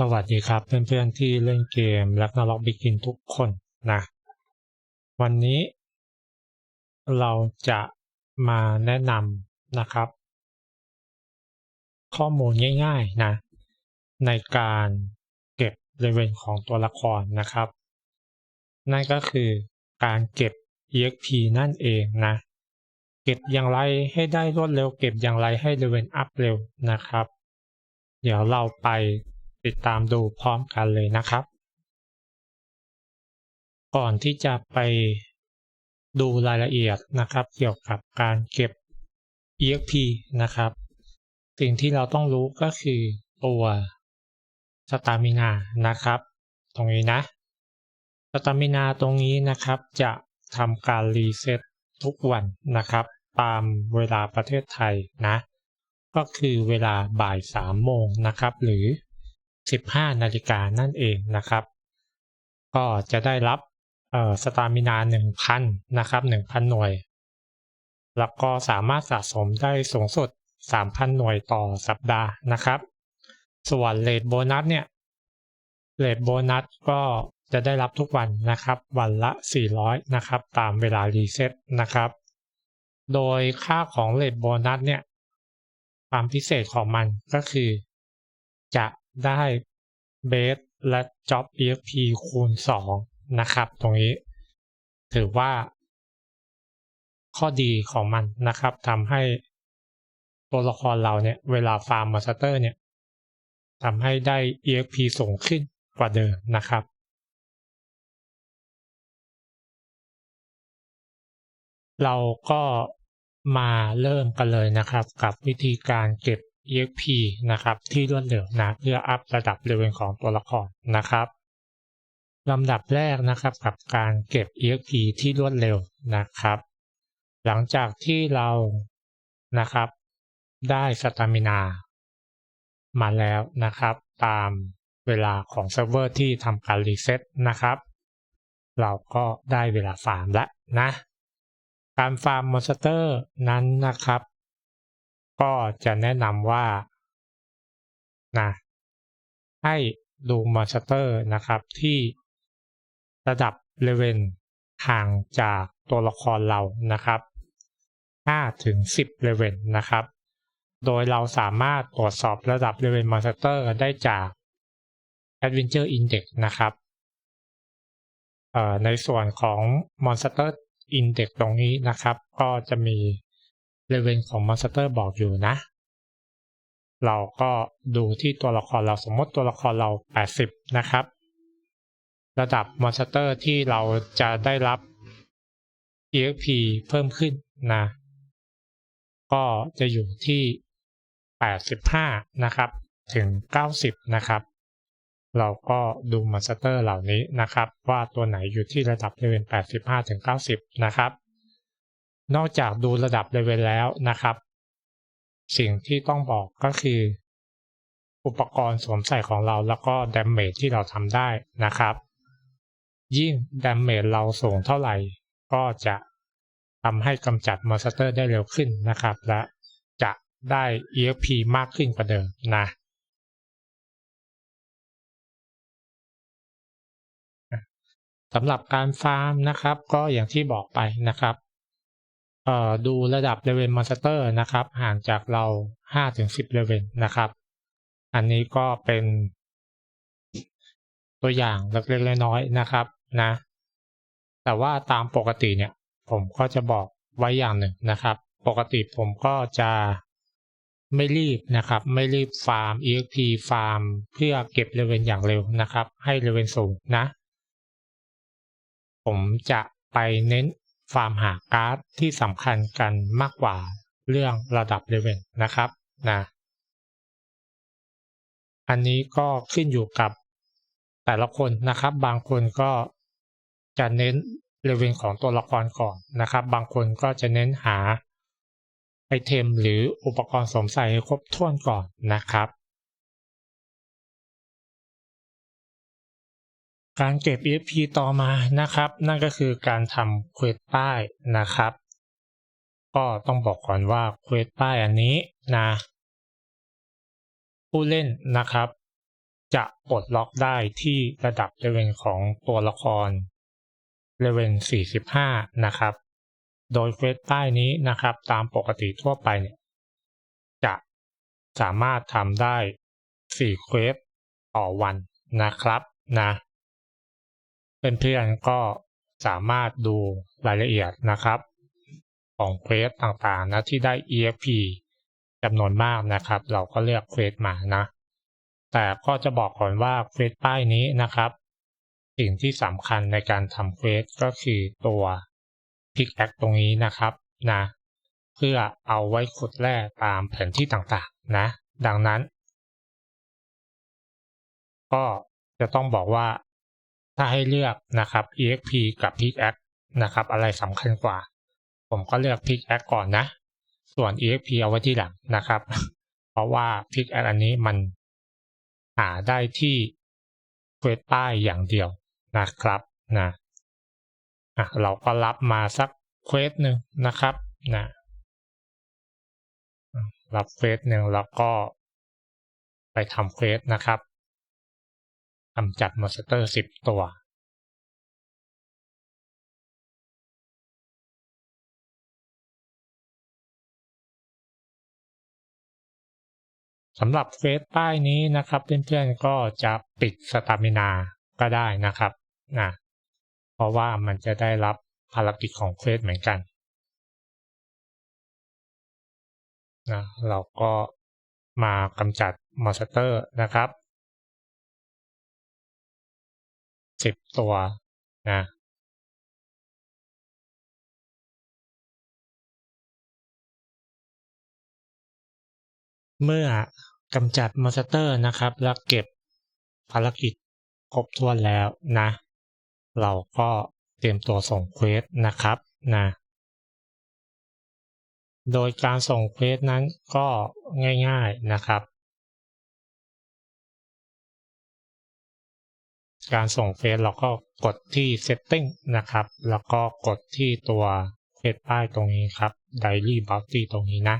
สวัสดีครับเพื่อนๆที่เล่นเกมและนล็อกบิกินทุกคนนะวันนี้เราจะมาแนะนำนะครับ ข้อมูลง่ายๆนะในการเก็บเลเวลของตัวละครนะครับ นั่นก็คือการเก็บ EXP นั่นเองนะ เก็บอย่างไรให้ได้รวดเร็ว เก็บอย่างไรให้เลเวลอัพเร็วนะครับ เดี๋ยวเราไป ติดตามดูพร้อมกันเลยนะครับ ก่อนที่จะไปดูรายละเอียดนะครับ เกี่ยวกับการเก็บ EXP นะครับ สิ่งที่เราต้องรู้ก็คือตัวสตามินานะครับ ตรงนี้นะสตามินาตรงนี้นะครับจะทำการรีเซ็ตทุกวันนะครับ ตามเวลาประเทศไทยนะ ก็คือเวลาบ่ายสามโมงนะครับ หรือ 15 นาฬิกานั่นเองนะครับ ก็จะได้รับสตามินา1,000นะครับ1,000 หน่วย แล้วก็สามารถสะสมได้สูงสุด 3,000 หน่วยต่อสัปดาห์นะครับ ส่วนเลทโบนัสเนี่ยเลทโบนัสก็จะได้รับทุกวันนะครับ วันละ 400 นะครับ ตามเวลารีเซ็ตนะครับ โดยค่าของเลทโบนัสเนี่ย ความพิเศษของมันก็คือ จะ ได้เบสและ Job EXP คูณ 2 นะครับ ตรงนี้ ถือว่า ข้อดีของมันนะครับทำให้ตัวละครเราเนี่ย เวลาฟาร์มมอนสเตอร์เนี่ยทำให้ได้ EXP สูงขึ้นกว่าเดิมนะครับ เราก็มาเริ่มกันเลยนะครับ กับวิธีการเก็บ exp นะครับที่รวดเร็วนะเพื่ออัพระดับเลเวลของตัวละครนะครับลำดับแรกนะครับกับการเก็บ exp ที่รวดเร็วนะครับ หลังจากที่เรานะครับ ได้สตามินามาแล้วนะครับ ตามเวลาของเซิร์ฟเวอร์ที่ทำการรีเซ็ตนะครับ เราก็ได้เวลาฟาร์มแล้วนะ การฟาร์มมอนสเตอร์นั้นนะครับ ก็จะแนะนำว่านะให้ดูมอนสเตอร์นะครับที่ระดับเลเวลห่างจากตัวละครเรานะครับ5ถึง10เลเวลนะครับ โดยเราสามารถตรวจสอบระดับเลเวลมอนสเตอร์ได้จาก Adventure Index นะครับในส่วนของ Monster Index ตรงนี้นะครับ ก็จะมี เลเวลของมอนสเตอร์บอกอยู่นะ เราก็ดูที่ตัวละครเราสมมติตัวละครเรา 80 นะครับ ระดับมอนสเตอร์ที่เราจะได้รับ EXP เพิ่มขึ้นนะ ก็จะอยู่ที่ 85 นะครับ ถึง 90 นะครับ เราก็ดูมอนสเตอร์เหล่านี้นะครับ ว่าตัวไหนอยู่ที่ระดับเลเวล85 ถึง 90 นะครับ นอกจากดูระดับเลเวลแล้วนะครับ สิ่งที่ต้องบอกก็คือ อุปกรณ์สวมใส่ของเราแล้วก็ดาเมจที่เราทำได้นะครับ ยิ่งดาเมจเราสูงเท่าไหร่ ก็จะทำให้กำจัดมอนสเตอร์ได้เร็วขึ้นนะครับ และจะได้ EXP มากขึ้นกว่าเดิมนะสำหรับการฟาร์มนะครับ ก็อย่างที่บอกไปนะครับ ดูระดับเลเวลมอนสเตอร์นะครับ ห่างจากเรา5ถึง10เลเวลนะครับ อันนี้ก็เป็น ตัวอย่างเล็กๆน้อยๆนะครับนะ แต่ว่าตามปกติเนี่ย ผมก็จะบอกไว้อย่างหนึ่งนะครับ ปกติผมก็จะไม่รีบนะครับ ไม่รีบฟาร์ม EXP ฟาร์ม เพื่อเก็บเลเวลอย่างเร็วนะครับ ให้เลเวลสูงนะ ผมจะไปเน้น ฟาร์มหาการ์ดที่สำคัญกันมากกว่าเรื่องระดับเลเวลนะครับนะอันนี้ก็ขึ้นอยู่กับแต่ละคนนะครับ บางคนก็จะเน้นเลเวลของตัวละครก่อนนะครับ บางคนก็จะเน้นหาไอเทมหรืออุปกรณ์สวมใส่ครบถ้วนก่อนนะครับ การเก็บ EXP ต่อมานะครับ นั่นก็คือการทำเควสป้ายนะครับ ก็ต้องบอกก่อนว่าเควสป้ายอันนี้นะผู้เล่นนะครับ จะปลดล็อกได้ที่ระดับเลเวลของตัวละครเลเวล45 นะครับ โดยเควสใต้นี้นะครับ ตามปกติทั่วไปเนี่ยจะสามารถทำได้ 4 เควสต่อวันนะครับนะ เพื่อนๆก็สามารถดูรายละเอียดนะครับ ของเควสต่างๆนะที่ได้ EXP จำนวนมากนะครับ เราก็เลือกเควสมานะ แต่ก็จะบอกก่อนว่าเควสป้ายนี้นะครับ สิ่งที่สำคัญในการทำเควสก็คือตัวพิกแอคตรงนี้นะครับนะเพื่อเอาไว้ขุดแร่ตามแผนที่ต่างๆนะ ดังนั้น ก็จะต้องบอกว่า ถ้าให้เลือกนะครับ exp กับ pickaxe นะครับ อะไรสำคัญกว่า ผมก็เลือก pickaxe ก่อนนะ ส่วน exp เอาไว้ที่หลังนะครับ เพราะว่า pickaxe อันนี้มันหาได้ที่เควสป้ายอย่างเดียวนะครับนะอะเราก็รับมาสักเควสหนึ่งนะครับนะรับเควสหนึ่งแล้วก็ไปทำเควสนะครับ กำจัดมอนสเตอร์สิบตัวสำหรับเฟสป้ายนี้นะครับเพื่อนๆก็จะปิดสตามินาก็ได้นะครับนะเพราะว่ามันจะได้รับภารกิจของเควสเหมือนกันนะเราก็มากำจัดมอนสเตอร์นะครับ สิบตัวนะเมื่อกำจัดมอนสเตอร์นะครับ แล้วเก็บภารกิจครบถ้วนแล้วนะ เราก็เตรียมตัวส่งเควสนะครับนะโดยการส่งเควสนั้นก็ง่ายๆนะครับ การส่งเฟซเราก็กดที่ setting นะครับ แล้วก็กดที่ตัวเฟซป้ายตรงนี้ครับ daily bounty ตรงนี้นะ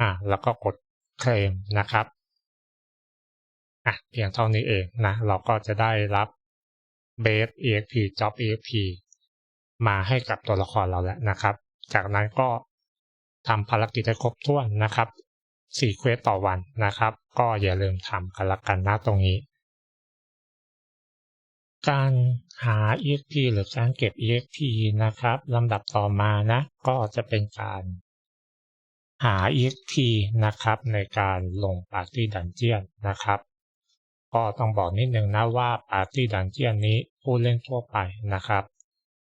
อ่า แล้วก็กดเคลมนะครับ อะ เพียงเท่านี้เองนะ เราก็จะได้รับ base exp job exp มาให้กับตัวละครเราแล้วนะครับ จากนั้นก็ทำภารกิจให้ครบถ้วนนะครับ4เควสต่อวันนะครับ ก็อย่าลืมทำกันละกันนะตรงนี้ การหา exp หรือการเก็บ exp นะครับลำดับต่อมานะก็จะเป็นการหา exp นะครับในการลงปาร์ตี้ดันเจียนนะครับก็ต้องบอกนิดนึงนะว่าปาร์ตี้ดันเจียนนี้ผู้เล่นทั่วไปนะครับ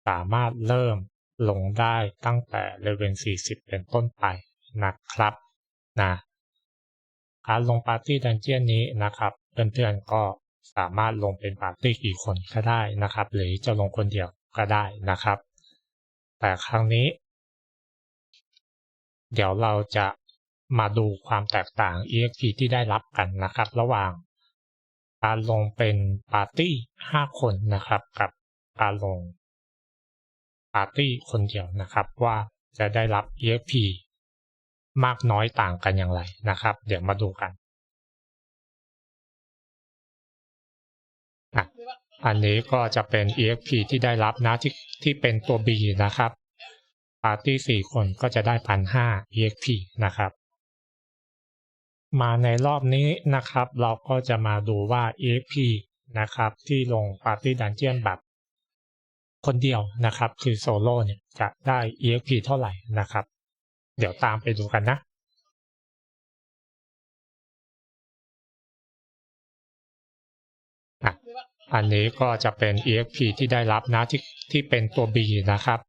สามารถเริ่มลงได้ตั้งแต่เลเวล40 เป็นต้นไปนะครับนะการลงปาร์ตี้ดันเจียนนี้นะครับเพื่อนๆก็ สามารถลงเป็นปาร์ตี้กี่คนก็ได้นะครับ หรือจะลงคนเดียวก็ได้นะครับ แต่ครั้งนี้ เดี๋ยวเราจะมาดูความแตกต่าง EXP ที่ได้รับกันนะครับ ระหว่างการลงเป็นปาร์ตี้ 5 คนนะครับ กับการลงปาร์ตี้คนเดียวนะครับ ว่าจะได้รับ EXP มากน้อยต่างกันอย่างไรนะครับ เดี๋ยวมาดูกัน อันนี้ก็จะเป็น exp ที่ได้รับนะที่ที่เป็นตัว B นะครับปาร์ตี้สี่คนก็จะได้พันห้า exp นะครับ มาในรอบนี้นะครับ เราก็จะมาดูว่า exp นะครับที่ลงปาร์ตี้ดันเจียนแบบคนเดียวนะครับ คือโซโล่เนี่ยจะได้ exp เท่าไหร่นะครับ เดี๋ยวตามไปดูกันนะ อันนี้ก็จะเป็น exp ที่ได้รับนะที่ที่เป็นตัว B นะครับ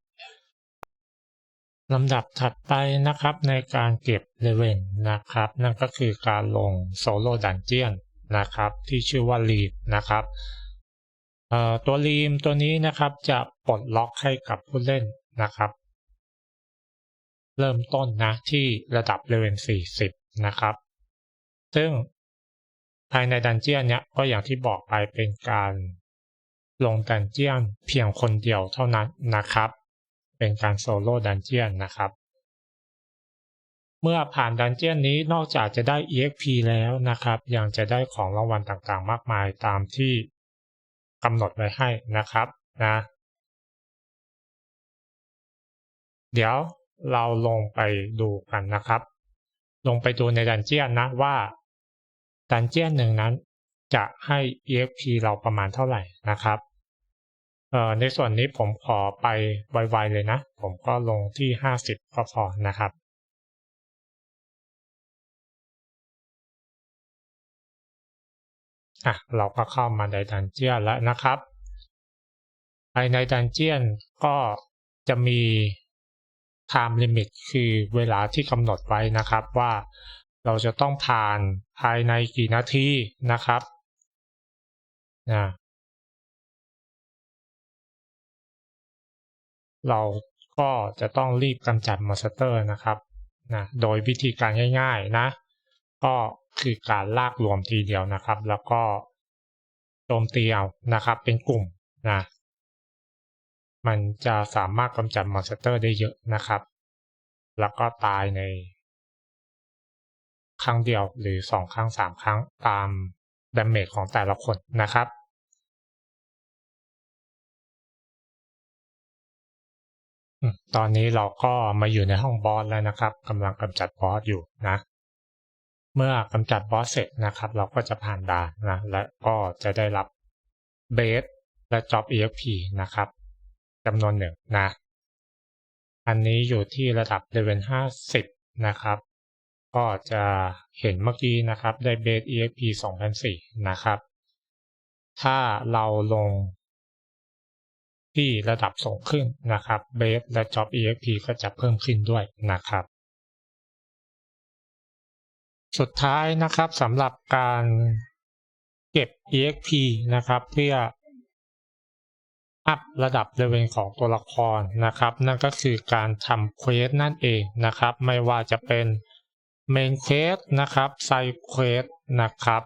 ลำดับถัดไปนะครับในการเก็บเลเวลนะครับ นั่นก็คือการลงโซโล่ดันเจียนนะครับที่ชื่อว่าลีมนะครับตัวลีมตัวนี้นะครับจะปลดล็อกให้กับผู้เล่นนะครับ เริ่มต้นนะที่ระดับเลเวล40 นะครับ ซึ่ง ภายในดันเจียนเนี่ยก็อย่างที่บอกไปเป็นการลงดันเจียนเพียงคนเดียวเท่านั้นนะครับ เป็นการโซโล่ดันเจียนนะครับ เมื่อผ่านดันเจียนนี้นอกจากจะได้ EXP แล้วนะครับ ยังจะได้ของรางวัลต่างๆ มากมายตามที่กำหนดไว้ให้นะครับนะ เดี๋ยวเราลงไปดูกันนะครับ ลงไปดูในดันเจียนนะว่า ดันเจียนหนึ่งนั้นจะให้ EXP เราประมาณเท่าไหร่นะครับเอ่อในส่วนนี้ผมขอไปไวๆเลยนะ ผมก็ลงที่ 50 ก็พอนะครับ อะ เราก็เข้ามาในดันเจียนแล้วนะครับภายในดันเจียนก็จะมี time limit คือเวลาที่กำหนดไว้นะครับว่า เราจะต้องผ่านภายในกี่นาทีนะครับนะเราก็จะต้องรีบกำจัดมอนสเตอร์นะครับนะโดยวิธีการง่าย ๆนะ ก็คือการลากรวมทีเดียวนะครับ แล้วก็โจมตีเอานะครับ เป็นกลุ่มนะมันจะสามารถกำจัดมอนสเตอร์ได้เยอะนะครับ แล้วก็ตายใน ครั้งเดียวหรือสองครั้งสามครั้งตามดาเมจของแต่ละคนนะครับ ตอนนี้เราก็มาอยู่ในห้องบอสแล้วนะครับกำลังกำจัดบอสอยู่นะ เมื่อกำจัดบอสเสร็จนะครับ เราก็จะผ่านด่านนะและก็จะได้รับเบสและจ็อบ EXP นะครับจำนวนหนึ่งนะ อันนี้อยู่ที่ระดับเลเวล50 นะครับ ก็จะเห็นเมื่อกี้นะครับได้เบส EXP 2004 นะครับ ถ้าเราลงที่ระดับสูงขึ้นนะครับเบสและ Job EXP ก็จะเพิ่มขึ้นด้วยนะครับ สุดท้ายนะครับสำหรับการเก็บ EXP นะครับเพื่ออัพระดับเลเวลของตัวละครนะครับ นั่นก็คือการทำเควสนั่นเองนะครับ ไม่ว่าจะเป็น เมนเควสนะครับไซเควสนะครับ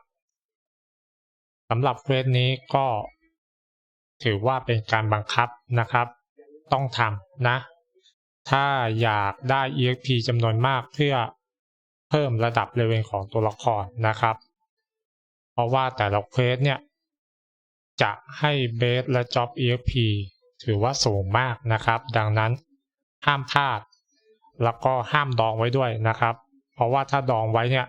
สำหรับเควสนี้ก็ถือว่าเป็นการบังคับนะครับ ต้องทำนะ ถ้าอยากได้ EXP จำนวนมากเพื่อเพิ่มระดับเลเวลของตัวละครนะครับ เพราะว่าแต่ละเควสเนี่ย จะให้เบสและจ็อบ EXP ถือว่าสูงมากนะครับ ดังนั้นห้ามพลาด แล้วก็ห้ามดองไว้ด้วยนะครับ เพราะว่าถ้าดองไว้เนี่ย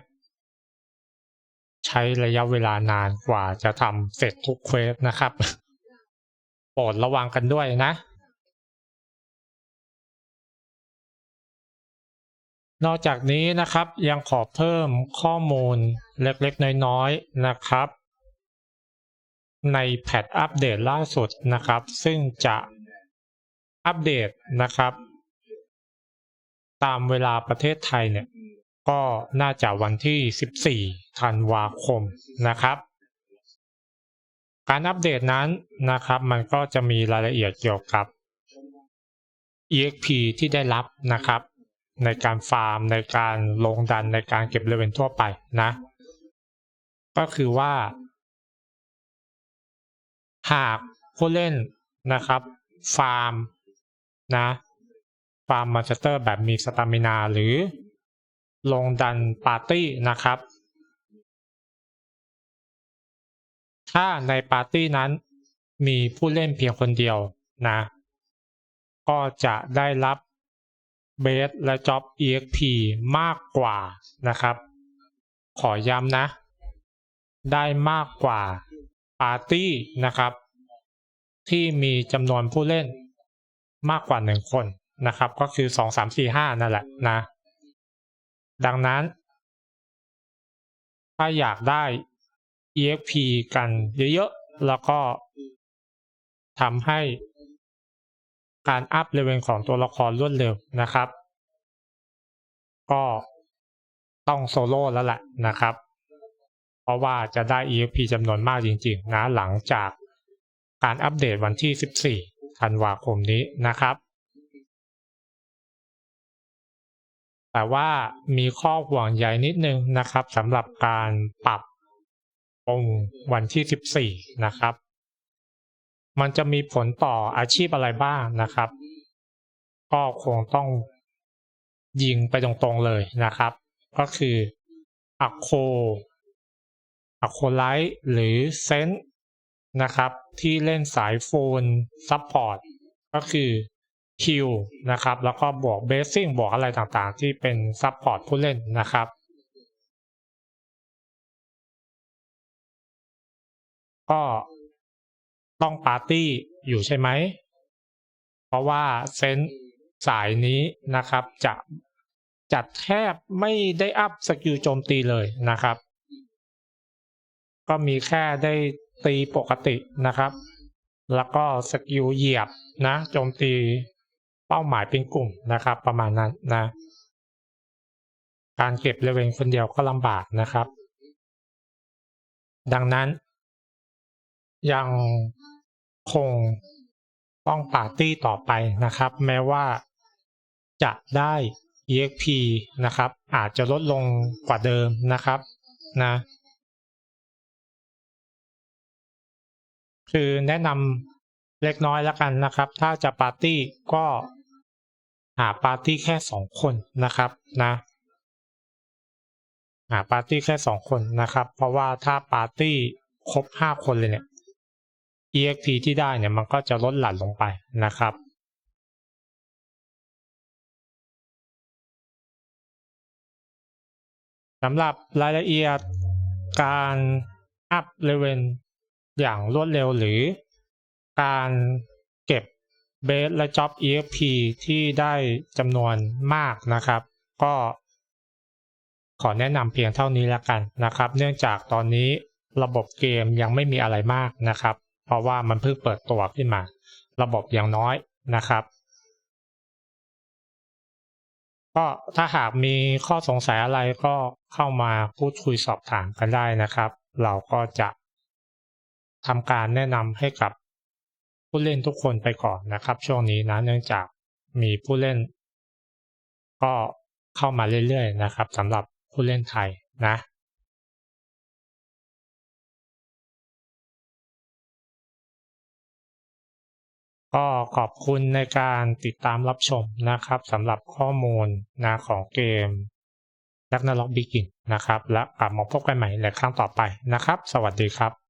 ใช้ระยะเวลานานกว่าจะทำเสร็จทุกเควสนะครับ โปรดระวังกันด้วยนะ นอกจากนี้นะครับยังขอเพิ่มข้อมูลเล็กๆ น้อยๆนะครับ ในแพทอัปเดตล่าสุดนะครับ ซึ่งจะอัปเดตนะครับ ตามเวลาประเทศไทยเนี่ย ก็น่าจะวันที่ 14 ธันวาคมนะครับ การอัปเดตนั้นนะครับ มันก็จะมีรายละเอียดเกี่ยวกับ EXP ที่ได้รับนะครับ ในการฟาร์ม ในการลงดันในการเก็บเลเวลทั่วไปนะ ก็คือว่า หากผู้เล่นนะครับ ฟาร์มนะฟาร์มมอนสเตอร์แบบมีสตามินาหรือ ลงดันปาร์ตี้นะครับ ถ้าในปาร์ตี้นั้นมีผู้เล่นเพียงคนเดียวนะ ก็จะได้รับเบสและจ็อบ EXP มากกว่านะครับ ขอย้ำนะ ได้มากกว่าปาร์ตี้นะครับ ที่มีจำนวนผู้เล่นมากกว่าหนึ่งคนนะครับ ก็คือสองสามสี่ห้านั่นแหละนะ ดังนั้น ถ้าอยากได้ EXP กันเยอะๆ แล้วก็ทำให้การอัพเลเวลของตัวละครรวดเร็วนะครับ ก็ต้องโซโล่แล้วแหละนะครับ เพราะว่าจะได้ EXP จำนวนมากจริง ๆ นะ หลังจากการอัปเดตวันที่ 14 ธันวาคมนี้นะครับ แต่ว่ามีข้อห่วงใยนิดนึงนะครับสำหรับการปรับองวันที่ 14 นะครับ มันจะมีผลต่ออาชีพอะไรบ้างนะครับ ก็คงต้องยิงไปตรงๆเลยนะครับ ก็คืออะโคอะโคไลท์หรือเซนนะครับ ที่เล่นสายโฟนซัพพอร์ตก็คือ คิวนะครับแล้วก็บวกเบสซิ่งบวกอะไรต่างๆ ที่เป็นซัพพอร์ตผู้เล่นนะครับก็ต้องปาร์ตี้อยู่ใช่ไหม เพราะว่าเซนส์สายนี้นะครับจะจัดแทบไม่ได้อัพสกิลโจมตีเลยนะครับ ก็มีแค่ได้ตีปกตินะครับ แล้วก็สกิลเหยียบนะโจมตี เป้าหมายเป็นกลุ่มนะครับ ประมาณนั้นนะการเก็บเลเวลคนเดียวก็ลำบากนะครับ ดังนั้นยังคงต้องปาร์ตี้ต่อไปนะครับ แม้ว่าจะได้ EXP นะครับ อาจจะลดลงกว่าเดิมนะครับนะคือแนะนำเล็กน้อยแล้วกันนะครับ ถ้าจะปาร์ตี้ก็ หาปาร์ตี้แค่สองคนนะครับนะหาปาร์ตี้แค่สองคนนะครับ เพราะว่าถ้าปาร์ตี้ครบห้าคนเลยเนี่ย EXP ที่ได้เนี่ยมันก็จะลดหลั่นลงไปนะครับสำหรับรายละเอียดการอัพเลเวลอย่างรวดเร็วหรือการเก็บ เบสและจ็อบ EXP ที่ได้จำนวนมากนะครับ ก็ขอแนะนำเพียงเท่านี้แล้วกันนะครับ เนื่องจากตอนนี้ระบบเกมยังไม่มีอะไรมากนะครับ เพราะว่ามันเพิ่งเปิดตัวขึ้นมา ระบบอยังน้อยนะครับ ก็ถ้าหากมีข้อสงสัยอะไรก็เข้ามาพูดคุยสอบถามกันได้นะครับ เราก็จะทำการแนะนำให้กับ ผู้เล่นทุกคนไปก่อนนะครับ ช่วงนี้นะเนื่องจากมีผู้เล่น ก็เข้ามาเรื่อยๆนะครับสำหรับผู้เล่นไทยนะก็ขอบคุณในการติดตามรับชมนะครับสำหรับข้อมูลนะของเกม r a g n a r o k Begin นะครับ และกลับมาพบกันใหม่ในครั้งต่อไปนะครับ สวัสดีครับ